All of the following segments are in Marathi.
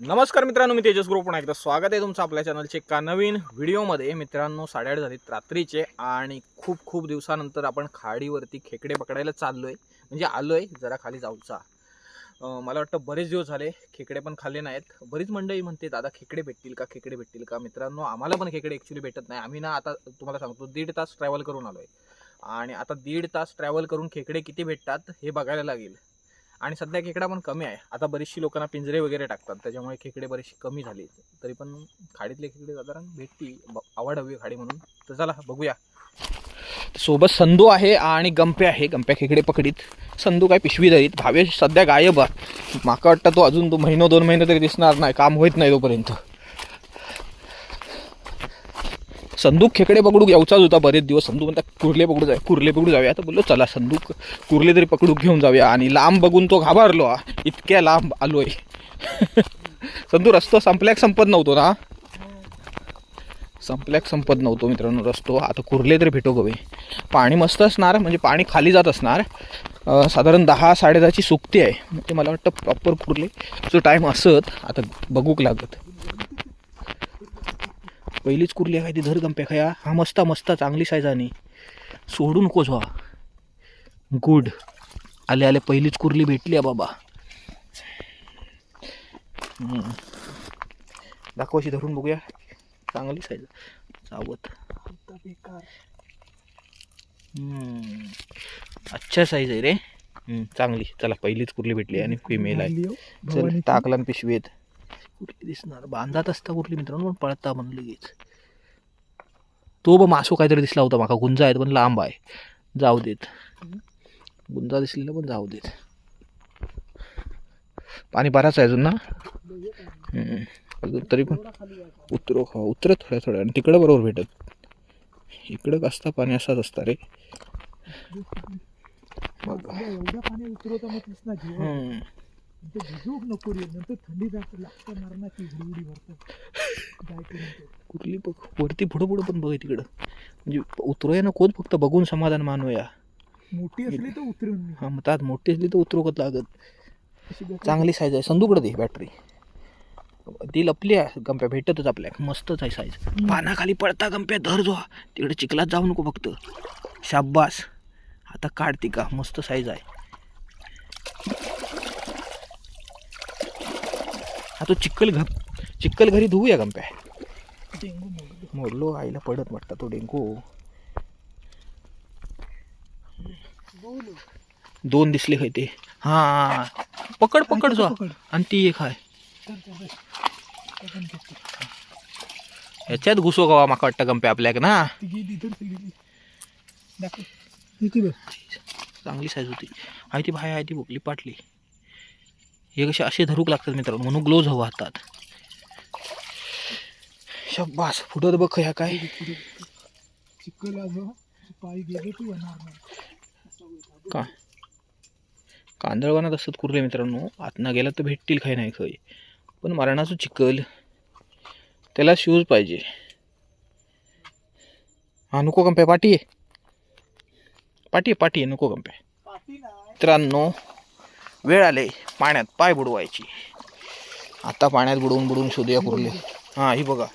नमस्कार मित्रांनो मी तेजस ग्रुप. पुन्हा एकदा स्वागत आहे तुमचं आपल्या चॅनलचे एका नवीन व्हिडिओमध्ये मित्रांनो साडेआठ झालीत रात्रीचे आणि खूप खूप दिवसानंतर आपण खाडीवरती खेकडे पकडायला चाललो आहे म्हणजे आलो आहे जरा खाली जाऊचा मला वाटतं बरेच दिवस झाले खेकडे पण खाल्ले नाहीत. बरीच मंडळी म्हणते दादा खेकडे भेटतील का? खेकडे भेटतील का? मित्रांनो आम्हाला पण खेकडे ॲक्च्युली भेटत नाही. आम्ही ना आता तुम्हाला सांगतो दीड तास ट्रॅव्हल करून आलोय. आणि आता दीड तास ट्रॅव्हल करून खेकडे किती भेटतात हे बघायला लागेल. आणि सध्या खेकडा पण कमी आहे. आता बरीचशी लोकांना पिंजरे वगैरे टाकतात. त्याच्यामुळे खेकडे बरेचसे कमी झाले. तरी पण खाडीतले खेकडे साधारण भेटतील. ब- आवड हवी आहे खाडी म्हणून. तर चला बघूया. सोबत संधू आहे आणि गंपे आहे. गंप्या खेकडे पकडीत. संधू काय पिशवी धरीत. भावेश सध्या गायब आहे. माका वाटतं तो अजून तो महिनो दोन महिने तरी दिसणार नाही. काम होत नाही तोपर्यंत. संदूक खेकडे पकडू यावचाच होता बरेच दिवस. संदूक म्हणता कुर्ले पकडू जाऊया कुर्ले पकडू जाऊया. तर बोललो चला संदूक कुर्ले तरी पकडू घेऊन जाऊया. आणि लांब बघून तो घाबरलो हा. इतक्या लांब आलोय. संदू रस्तो संपल्याक संपत नव्हतो ना? संपल्याक संपत नव्हतो मित्रांनो रस्तो. आता कुर्ले तरी भेटो गवे पाणी मस्त असणार म्हणजे पाणी खाली जात असणार. साधारण दहा साडेदहाची सुकती आहे. म्हणजे मला वाटतं प्रॉपर कुर्ले. जो टाईम असत आता बघूक लागत. पहिलीच कुर्ली आहे ती धर गंप्या खया. हा मस्ता मस्ता चांगली साईज आणि सोडू नकोस व्हा गुड आले आले पहिलीच कुर्ली भेटली आहे बाबा. हम्म. दाखव अशी धरून बघूया. चांगली साईज चावत. अच्छा साईज आहे रे. चांगली. चला पहिलीच कुर्ली भेटली आणि फिमेल आहे. चल टाकला पिशवीत. कुर्ली दिसणार? बांधात असता कुर्ली मित्रांनो पण पळता म्हणलं लगेच. तो ब मासो काहीतरी दिसला होता माका गुंजा आहेत पण लांब आहे. जाऊ देत. गुंजा दिसलेला पण जाऊ देत. पाणी बराच आहे अजून ना? तरी पण उतरो उतरत थोड्या थोड्या. आणि तिकडं बरोबर भेटत. इकडं असता पाणी? असाच असता रे. बघा. ते भिजूक नको रे नंतर थंडी जास्त लागतं मरणाची हुडहुडी भरतं जायपर्यंत कुठली बघ वरती पुढं पुढं पण बघ तिकडं म्हणजे उतरूया ना कोण फक्त बघून समाधान मानूया. मोठी असली तर उतरून मी हा मग त्यात मोठी असली तर उतरोकत लागत चांगली साईज आहे. संदूकडे दे बॅटरी ती लपली आहे गंप्या भेटतच आपल्या. मस्तच आहे साईज पानाखाली पडता गंप्या धर जो. तिकडे चिखलात जाऊ नको फक्त. शाब्बास आता काढती का? मस्त साईज आहे. हा तो चिक्कल घ चिक्कल घरी धुवूया गंप्या. डेंगू मोडलं. आईला पडत वाटतं तो डेंगू. दोन दिसले होय ते. हा पकड पकड जो. आणि ती एक आहे. ह्याच्यात घुसो गावा माका वाटतं गंप्या आपल्याक ना? चांगली साईज होती. आहे ती भाई आहे ती भोकली पाटली. हे कसे असे धरूक लागतात मित्रांनो म्हणून ग्लोज हवं हातात. शब्बास फुटत बघ ह्या काय. का? कांदळवानात असतात कुर्ले मित्रांनो. आतना गेला तर भेटतील काही नाही खय पण मरणाचं चिकल त्याला शूज पाहिजे. हा नको कंप्या पाठी आहे पाठी पाठी आहे नको कंप्या मित्रांनो वेळ आले पाण्यात पाय बुडवायची. आता पाण्यात बुडवून बुडवून शोधूया कुर्ले हां ही बघा.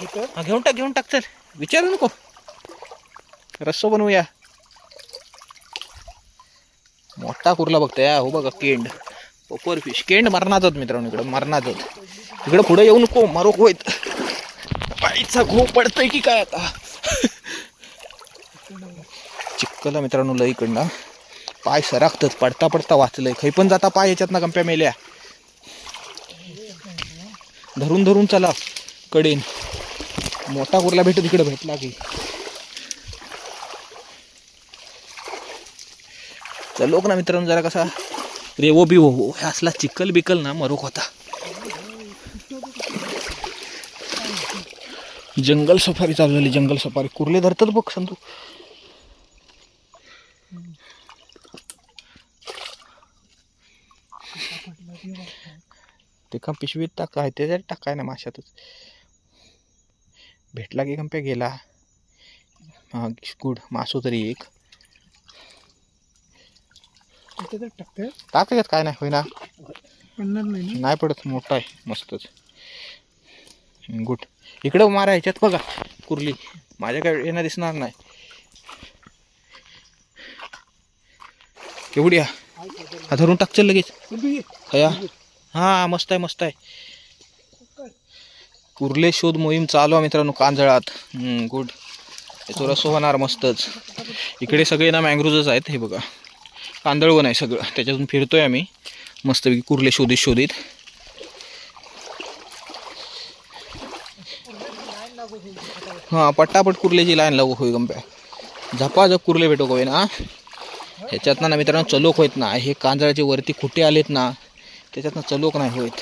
इथं? हा घेऊन टाक घेऊन टाक चल. विचारू नको. रस्सो बनवूया. मोठा कुर्ला बघताय हो बघा केंड. पोपर फिश केंड मरणाचत मित्रांनो इकडं मरणाचत इकडं पुढे येऊ नको मरो होईत. पायचा घो पडतोय की काय आता? चिक्कला मित्रांनो लई इकडनं. पाय सरकतच पडता पडता वाचलंय. खै पण जाता पाय याच्यात ना गंप्या मेल्या. धरून धरून चला कडेन. मोठा कुर्ला भेटत तिकडे भेटला की. चलोक ना मित्रांनो जरा कसा रेवो बिवो हो हे असला चिकल बिकल ना मरोक होता. जंगल सफारी चालू झाली जंगल सफारी. कुर्ले धरतात बघ संतू पटलं ते बघ. ते का पिशवीत टाक आहे त्याच्यात टाकाय ना माशातच. भेटला की कंप्या गेला. हा गुड. मासो तरी एक. टाकते काय नाही होईना. पडणार नाही नाही पडत मोठा आहे मस्तच. गुड. इकडं मारा ह्याच्यात बघा कुर्ली. माझ्या काय येणं दिसणार नाही. केवढी हा धरून टाक चल लगेच. हया. हां मस्त आहे मस्त आहे. कुर्ले शोध मोहीम चालू आहे मित्रांनो कांजळात. गुड याचं रस होणार मस्तच. इकडे सगळे ना मँग्रोजच आहेत हे बघा. कांदळवन आहे सगळं. त्याच्यातून फिरतोय आम्ही. मस्तपैकी कुर्ले शोधित शोधित. हां पट्टापट कुर्ल्याची लाईन लागू होई गंप्या. झपाझप कुर्ले भेटो होय ना ह्याच्यात ना मित्रांनो चलोक होत ना. हे कांजळाचे वरती खुटे आलेत ना त्याच्यातनं चलोक नाही होत.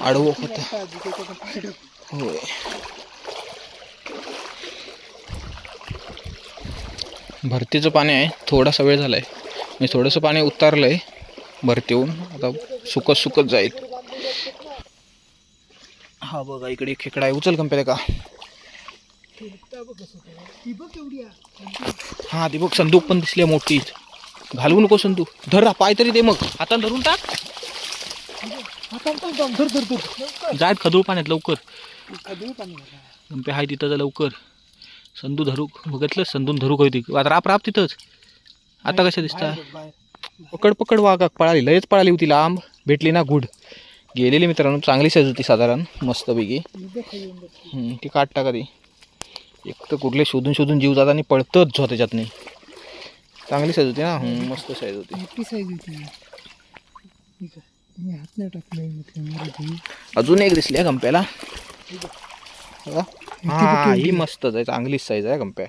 आडवो होत. होय. भरतीचं पाणी आहे. थोडासा वेळ झाला आहे मी थोडंसं पाणी उतारलं आहे भरतीहून आता सुकत सुकत जाईल. हा बघा इकडे खेकडा आहे. उचल कंपेर का? हा ती बघ. संदूक पण दिसली आहे मोठी. घालवू नको संदूक. धर पाय तरी दे मग. हातानं धरून टाक. धर धर धर जायत खदूळ पाण्यात लवकर. कधी पाणी हाय तिथं जा लवकर. संदू धरू बघितलं? संदून धरू होती आता राप राप तिथंच. आता कशा दिसता? पकड पकड वागा पळाली. लयच पळाली होती लांब. भेटली ना गुड गेलेली मित्रांनो. चांगली साईज होती साधारण. मस्तपैकी. ती काट टाका ती. एक तर कुठले शोधून शोधून जीव जात आणि पळतच झो त्याच्यात नाही चांगली साईज होती ना मस्त साईज होती मोठी साईज होती हात नाही टाकले कॅमेरा अजून एक दिसली आहे गंप्याला. हा ही मस्तच आहे चांगलीच साईज आहे गंप्या.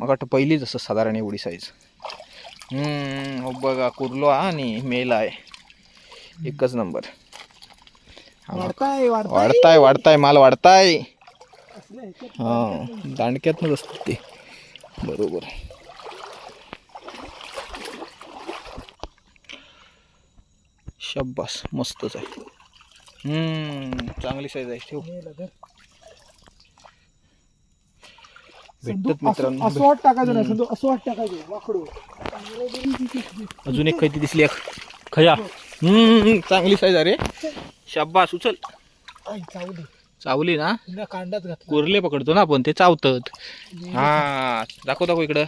मग वाटतं पहिलीच असं साधारण एवढी साईज हो बघा कुर्लो आणि मेल आहे. एकच नंबर वाढताय वाढताय. वाढताय माल वाढताय. हा दांडक्यातनंच असतात ते. बरोबर. शब्बास मस्तच आहे. हम्म चांगली साईज आहे ठेव. भेटतात मित्रांनो. असं- वाट टाकायचं नाही असं वाट टाकायचं वाकडो. अजून एक काही दिसली खया. हम्म चांगली साईज अरे शाब्बास उचल. चावली चावली ना? कांडात घातला. कुर्ले पकडतो ना आपण ते चावतात. हा दाखव दाखव इकडं.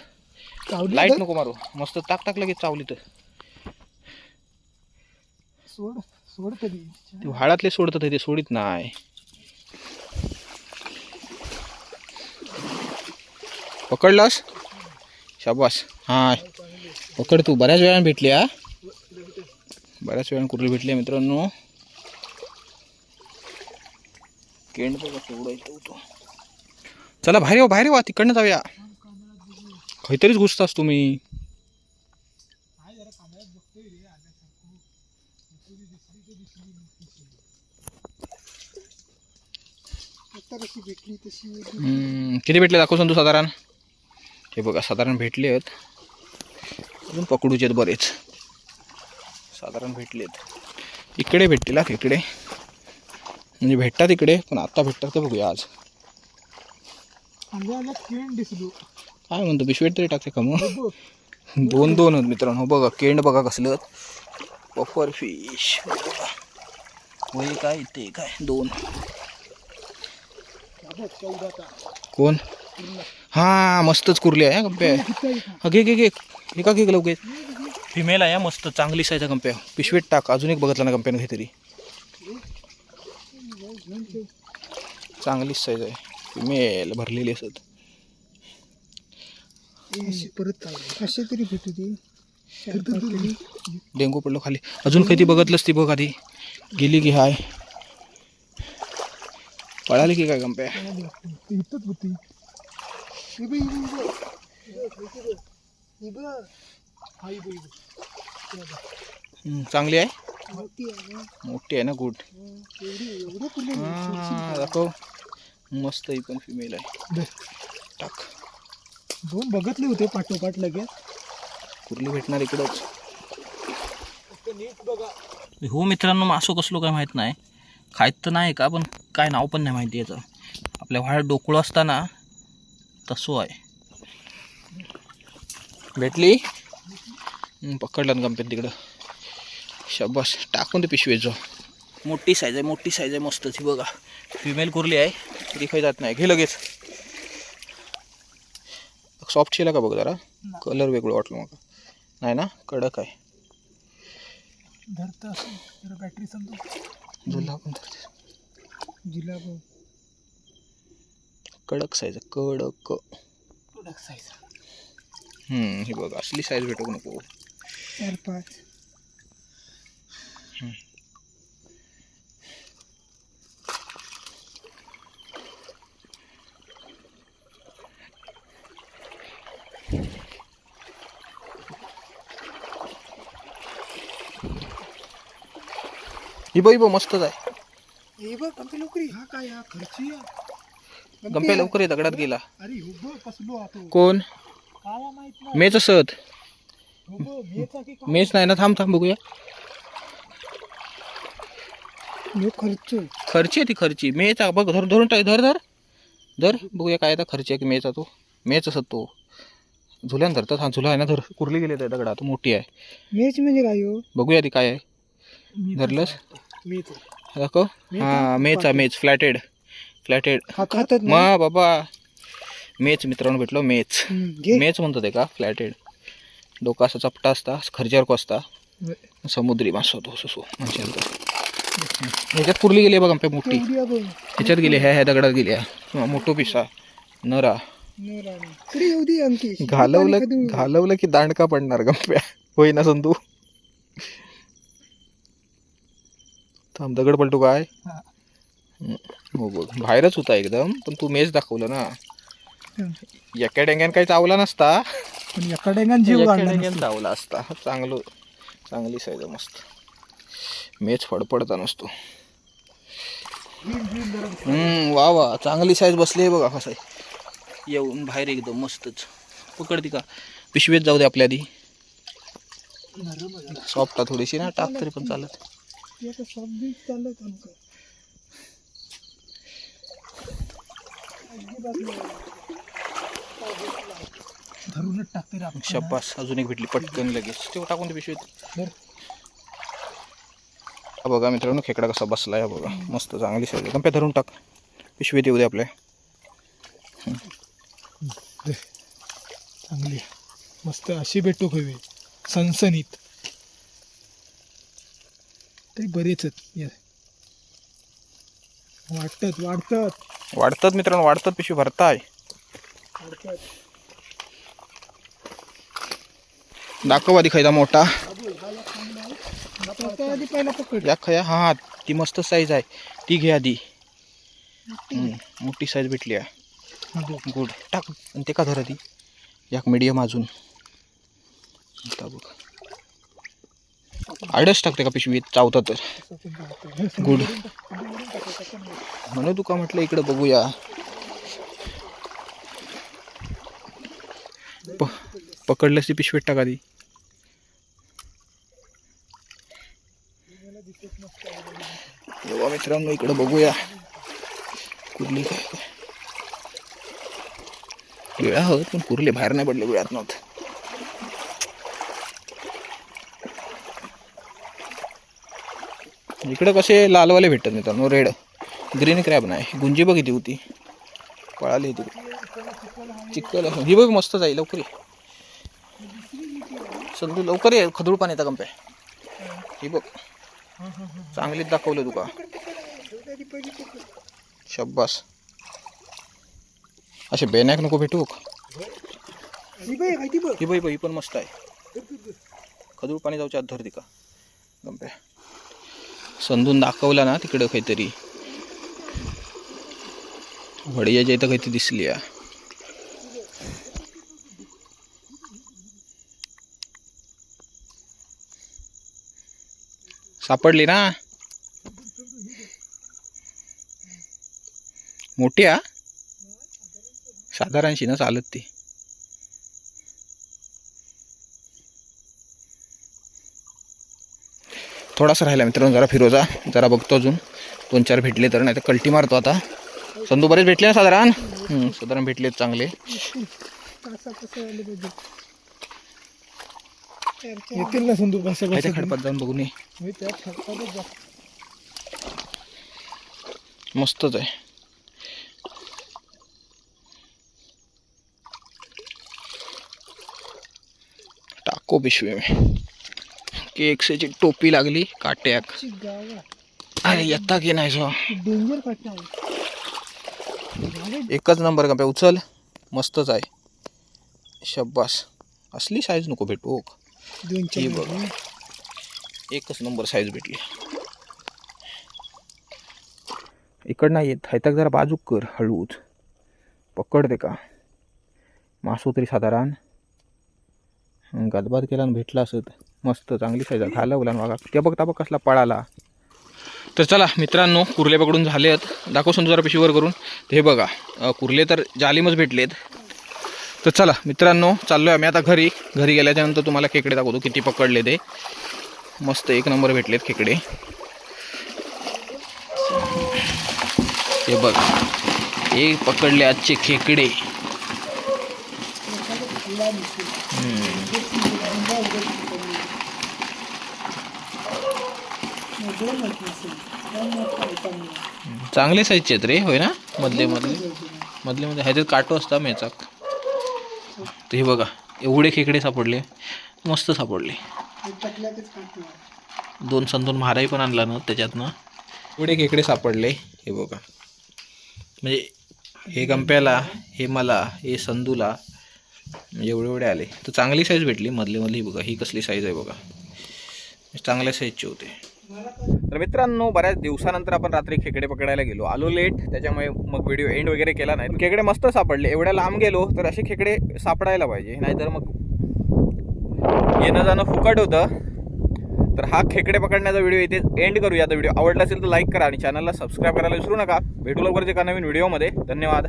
लाइट नको मारू. मस्त टाक टाक लगेच चावली तर. सोड सोड कधी? ते व्हाळातले सोडतात ते सोडित नाही. पकडलास? शाबास. हा पकड तू बऱ्याच वेळाने भेटली हा. बऱ्याच वेळाने कुर्ली भेटली मित्रांनो. केंड बघा केवढा चला बाहेर येऊ बाहेर येऊ तिकडनं जाऊया. काहीतरीच घुसतास तुम्ही काय जरा कांडात बघतोय रे आल्यासारखं दुसरी दिसली तर दिसली नसती. भेटली तशी. किती भेटले दाखव तू साधारण? हे बघा साधारण भेटले आहेत. अजून पकडूचे आहेत बरेच. साधारण भेटलेत इकडे भेटतील हा इकडे. म्हणजे भेटतात इकडे पण आता भेटतात का बघूया आज. काय म्हणतो पिशवेट तरी टाकते का मग? दोन दोन आहेत मित्रांनो बघा केंड बघा कसलं पफर फिश काय ते काय दोन. कोण? हा मस्तच कुर्ली आहे हा हा घे घे घे. हे का घे लवकर. फिमेल आहे मस्त चांगली साईज आहे गंप्या पिशवीत टाक. अजून एक बघितला ना गंप्यानं घे तरी. चांगलीच साईज आहे. फिमेल भरलेली असत. तरी भेटू ती डेंगू पडलो खाली. अजून काही ती बघितलंस ती बघ आधी. गेली की हाय. पळाली की काय गंप्या इथंच होती चांगली आहे? मोठी आहे ना. मोठी आहे ना गुड. हा दाखव. मस्त ही पण फिमेल आहे. टाक. दोन बघतले होते पाठोपाठ लगेच. कुर्ली भेटणार इकडंच. फक्त नीट बघा हो मित्रांनो मासो कसलो काय माहीत नाही. खायत तर नाही का पण काय नाव पण नाही माहिती याचं. आपल्या व्हाळ डोकळं असताना तसो आहे. भेटली? पकडलं ना गणपती तिकडं. शब्बास टाकून ते पिशवीत जो मोठी साईज आहे मोठी साईज आहे मस्त ती बघा. फिमेल कुर्ली आहे तरी काही जात नाही. घे लगेच. सॉफ्ट शिला का बघ जरा? कलर वेगळं वाटलं मला. नाही ना? कडक आहे. बॅटरी समजा जुला पण धरते. जिलाब. कडक साईज कडक. कडक साईज हम्म, ही बघ असली साईज भेटू नको. चार पाच. ही बघ ही बघ मस्तच आहे हे बघ गंपे लवकरी हा काय हा खर्ची गंप्या लवकर ये दगडात गेला. अरे हो बघ कसलो आतो कोण? काय माहीत नाही. मेच असत. हो बघ मेचा की काय? मेच नाही ना थांब थांब बघूया. खर्च. खर्ची आहे ती खर्ची. मेच आहे. बघ धर धरून टाक धर धर. धर बघूया काय आता खर्ची आहे की मेचा तो. मेच असत तो. झुल्यान धरतात हा झुला आहे ना धर. कुरली गेली त्या दगडात मोठी आहे. मेच म्हणजे काय हो? बघूया ती काय आहे. धरलंस? दाखव. हा मेचा मेच. फ्लॅटेड फ्लॅटेड हा मा बाबा. मेच मित्रांनो भेटलो मेच. मेच म्हणतो ते का फ्लॅटेड डोका असा चपटा असता खर्च्यावर असता. समुद्री मास होतो सो म्हणजे ह्याच्यात कुरली गेली बघा आमच्या मोठी. ह्याच्यात गेली ह्या ह्या दगडात गेली हा, मोठो पिसा नरा. घालवलं घालवलं की दांडका पडणार गप्प्या. होईना संतू. थांब दगड पलटू काय? हा. बघ बाहेरच होता एकदम पण तू मेच दाखवलं ना. एका डेंग्यान काही चावला नसता. पण एका डेंगान जीव डेंग्यान चावला असता. चांगलं चांगली साईज मस्त. मेच फडफडता नसतो. हम्म वा वा. चांगली साईज बसली आहे बघा कसं येऊन बाहेर एकदम मस्तच. पकडती का? पिशवीत जाऊ दे आपल्या आधी. सॉफ्ट थोडीशी ना टाक तरी पण चालत. चालत आमचं धरूनच टाकते रे आपण. शब्बास अजून एक भेटली पटकन लगेच. तेव्हा टाकून दे पिशवीत. हा बघा मित्रांनो खेकडा कसा बसलाय हा बघा. मस्त चांगली आहे. कंप्या धरून टाक. पिशवीत येऊ दे आपल्या चांगली आहे. मस्त अशी भेटू हवी सनसनीत. तरी बरेच आहेत. ये. वाटतात वाढतात. वाढतात मित्रांनो वाढतात पिशवी भरताय. वाढतात दाखव आधी खायचा मोठा. आता आधी पहिला पकड. या खया हा हा ती मस्त साईज आहे. ती घे आधी. हम्म, मोठी साईज भेटली आहे. हा बघ. गुड टाक. आणि ते का धरा ती याक मीडियम अजून. आता बघ. आडच टाकते का पिशवीत? चावता तर. गुड म्हणू म्हणून तुका म्हटलं इकडं बघूया. प पकडलंस ती पिशवीत टाका ती. तेव्हा मित्रांनो इकडं बघूया. कुर्ली काय वेळा होत पण कुर्ले बाहेर नाही पडले वेळात नव्हतं. इकडं कसे लालवाले भेटतात मित्रांनो रेड. ग्रीन क्रॅब नाही. गुंजी बघ किती होती. पळाली ती चिक्कल असं. ही बघ मस्त जाईल लवकर ये. संतू लवकर ये. खदूळ पाणी येतं कंप्या ही बघ. चांगलीच दाखवलं तुका. शब्बास. असे बेनॅक नको भेटू. ही. ही बाई बाई पण मस्त आहे. खदूळ पाणी जाऊच्या आत धर ती का गंप्या. समजून दाखवला ना तिकडं काहीतरी. वडियाच्या इथं काहीतरी दिसली या सापडली ना? मोठी आ साधारणशी ना चालत ती. थोडासा राहिला मित्रांनो जरा फिरोजा जरा बघतो अजून. दोन चार भेटले तर नाही तर कल्टी मारतो आता. संधू बरेच भेटले ना साधारण? साधारण भेटले चांगले. येतील ना त्याच्या बसत खडपात जाऊन बघून मस्तच आहे. टाको पिशवी में. केकची टोपी लागली काट्याक. अरे येता की नाही सो? एकच नंबर का उचल. मस्तच आहे. शब्बास. असली साईज नको भेटू हो. बघ. एकच नंबर साईज भेटली. इकड नाही येत. हैतक जरा बाजूक कर हळूच. पकडते का? मासू तरी साधारण. गदबाद केला आणि भेटला असत. मस्त चांगली साईज आहे उलान बघा ते बघता बघ कसला पळाला. तर चला मित्रांनो कुर्ले पकडून झाले आहेत दाखव संतू जरा पिशीवर करून. ते हे बघा कुर्ले तर जालीमच भेटलेत. तर चला मित्रांनो चाललोय आम्ही आता घरी. घरी गेल्याच्यानंतर तुम्हाला खेकडे दाखवतो किती पकडले ते. मस्त एक नंबर भेटलेत खेकडे. हे बघ हे पकडले आजचे खेकडे दोन वाटले असेल. दोन मोठा होता मी. चांगले साईजचे आहेत रे होय ना? मधले मधले. मधले मध्ये ह्याच्यात काटो असता मेचाक तर हे बघा एवढे खेकडे सापडले. मस्त सापडले. दोन संतून महाराई पण आणला ना त्याच्यातनं. एवढे खेकडे सापडले हे बघा. म्हणजे हे गंप्याला हे मला हे संदूला म्हणजे एवढे एवढे आले. तर चांगली साईज भेटली मधली मधली. बघा ही कसली साईज आहे बघा. चांगल्या साईजचे होते. तर मित्रांनो बऱ्याच दिवसानंतर आपण रात्री खेकडे पकडायला गेलो. आलो लेट त्याच्यामुळे मग व्हिडिओ एंड वगैरे केला नाही. खेकडे मस्त सापडले. एवढ्या लांब गेलो तर असे खेकडे सापडायला पाहिजे. नाहीतर मग येणं जाणं फुकट होतं. तर हा खेकडे पकडण्याचा व्हिडिओ इथे एंड करूया. आता व्हिडिओ आवडला असेल तर लाईक करा आणि चॅनलला सबस्क्राईब करायला विसरू नका. भेटू लवकरच एका नवीन व्हिडिओमध्ये धन्यवाद.